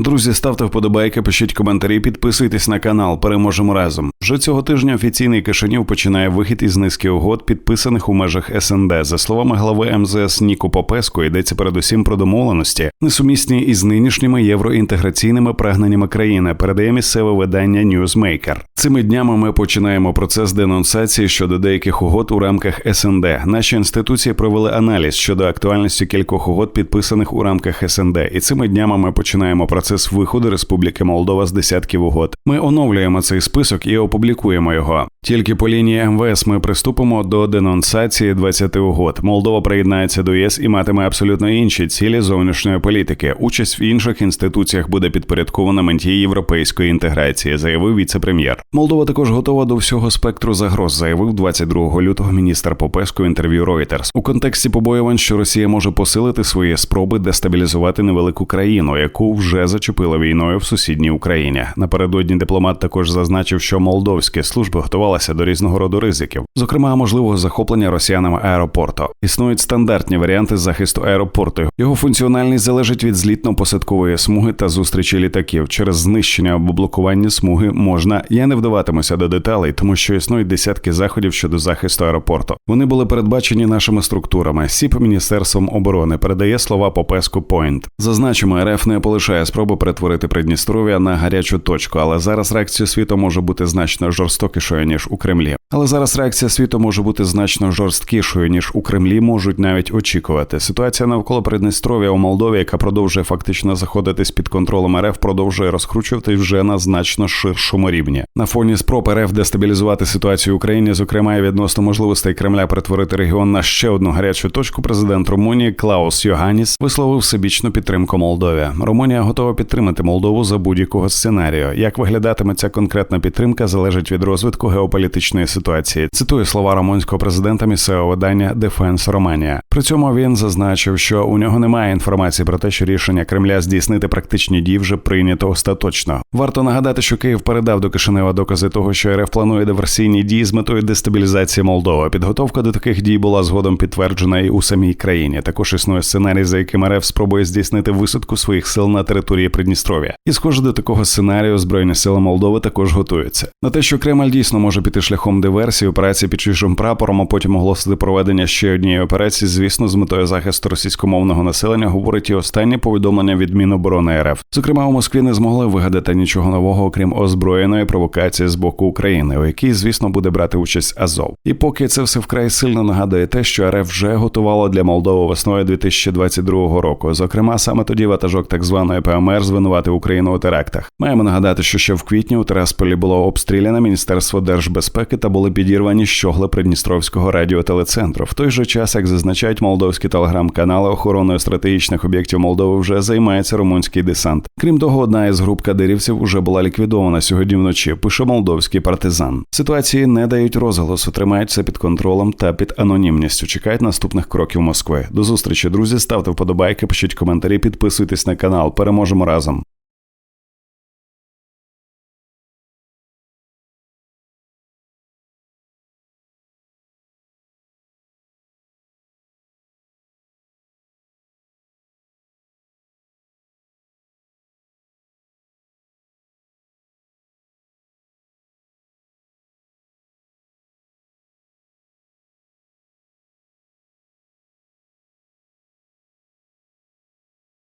Друзі, ставте вподобайки, пишіть коментарі, підписуйтесь на канал. Переможемо разом. Вже цього тижня офіційний Кишинів починає вихід із низки угод, підписаних у межах СНД. За словами глави МЗС Ніку Попеско, йдеться передусім про домовленості, несумісні із нинішніми євроінтеграційними прагненнями країни. Передає місцеве видання Newsmaker. Цими днями ми починаємо процес денонсації щодо деяких угод у рамках СНД. Наші інституції провели аналіз щодо актуальності кількох угод, підписаних у рамках СНД. І цими днями ми починаємо процес виходу Республіки Молдова з десятків угод. Ми оновлюємо цей список і опублікуємо його. Тільки по лінії МВС ми приступимо до денонсації 20 угод. Молдова приєднається до ЄС і матиме абсолютно інші цілі зовнішньої політики. Участь в інших інституціях буде підпорядкована меті європейської інтеграції, заявив віце-прем'єр. Молдова також готова до всього спектру загроз, заявив 22 лютого міністр Попеско інтерв'ю Reuters. у контексті побоювань, що Росія може посилити свої спроби дестабілізувати невелику країну, яку вже зачепила війною в сусідній Україні. Напередодні дипломат також зазначив, що молдовські служби готувалися до різного роду ризиків, зокрема можливого захоплення росіянами аеропорту. Існують стандартні варіанти захисту аеропорту. Його функціональність залежить від злітно-посадкової смуги та зустрічі літаків. Через знищення або блокування смуги можна. Я не вдаватимуся до деталей, тому що існують десятки заходів щодо захисту аеропорту. Вони були передбачені нашими структурами. СІП Міністерством оборони передає слова Попеску Пойнт. Зазначимо, РФ не полишає спробу перетворити Придністров'я на гарячу точку, але зараз реакція світу може бути значно жорстокішою ніж у Кремлі. Але зараз реакція світу може бути значно жорсткішою ніж у Кремлі можуть навіть очікувати. Ситуація навколо Придністров'я у Молдові, яка продовжує фактично заходитись під контролем РФ, продовжує розкручувати вже на значно ширшому рівні. На фоні спроб РФ дестабілізувати ситуацію в Україні, зокрема і відносно можливостей Кремля перетворити регіон на ще одну гарячу точку. Президент Румунії Клаус Йоганіс висловив всебічну підтримку Молдові. Румунія готова підтримати Молдову за будь-якого сценарію. Як виглядатиме ця конкретна підтримка, залежить від розвитку геополітичної. Цитую слова румунського президента місцевого видання Дефенс Романія. При цьому він зазначив, що у нього немає інформації про те, що рішення Кремля здійснити практичні дії вже прийнято остаточно. Варто нагадати, що Київ передав до Кишинева докази того, що РФ планує диверсійні дії з метою дестабілізації Молдови. Підготовка до таких дій була згодом підтверджена і у самій країні. Також існує сценарій, за яким РФ спробує здійснити висадку своїх сил на території Придністров'я. І схоже до такого сценарію збройні сили Молдови також готуються. На те, що Кремль дійсно може піти шляхом диверсії, операції під чужим прапором, а потім оголосити проведення ще однієї операції, звісно, з метою захисту російськомовного населення, говорить і останнє повідомлення від Міноборони РФ. Зокрема, у Москві не змогли вигадати нічого нового, окрім озброєної провокації з боку України, у якій, звісно, буде брати участь Азов. І поки це все вкрай сильно нагадує те, що РФ вже готувало для Молдови весною 2022 року. Зокрема, саме тоді ватажок так званої ПМР звинуватив Україну у терактах. Маємо нагадати, що ще в квітні у Терасполі було обстріляне Міністерство держбезпеки та були підірвані щогли Придністровського радіотелецентру. В той же час, як зазначають молдовські телеграм-канали, охороною стратегічних об'єктів Молдови вже займається румунський десант. Крім того, одна із груп кадирівців уже була ліквідована сьогодні вночі. Пише молдовський партизан. Ситуації не дають розголосу, тримаються під контролем та під анонімністю. Чекають наступних кроків Москви. До зустрічі, друзі. Ставте вподобайки, пишіть коментарі, підписуйтесь на канал. Переможемо разом.